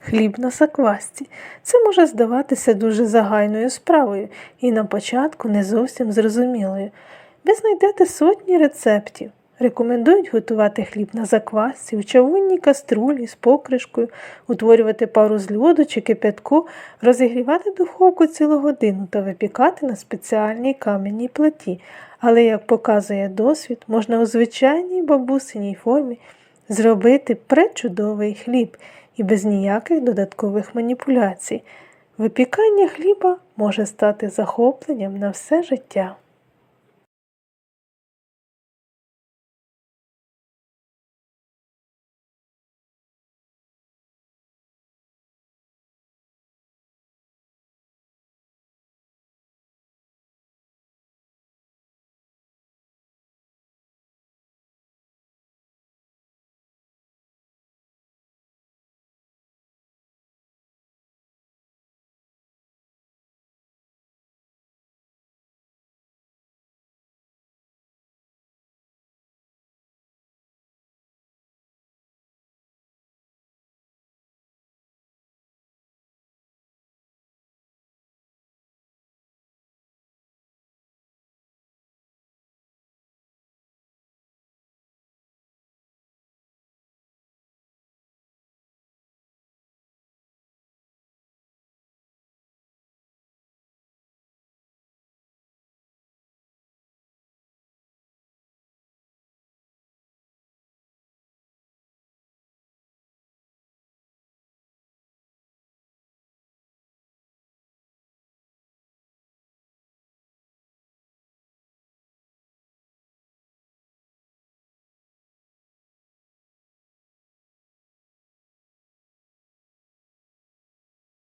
хліб на заквасці. Це може здаватися дуже загальною справою і на початку не зовсім зрозумілою. Ви знайдете сотні рецептів. Рекомендують готувати хліб на заквасці, у чавунній каструлі з покришкою, утворювати пару з льоду чи кипятку, розігрівати духовку цілу годину та випікати на спеціальній кам'яній плиті. Але, як показує досвід, можна у звичайній бабусиній формі зробити пречудовий хліб і без ніяких додаткових маніпуляцій. Випікання хліба може стати захопленням на все життя.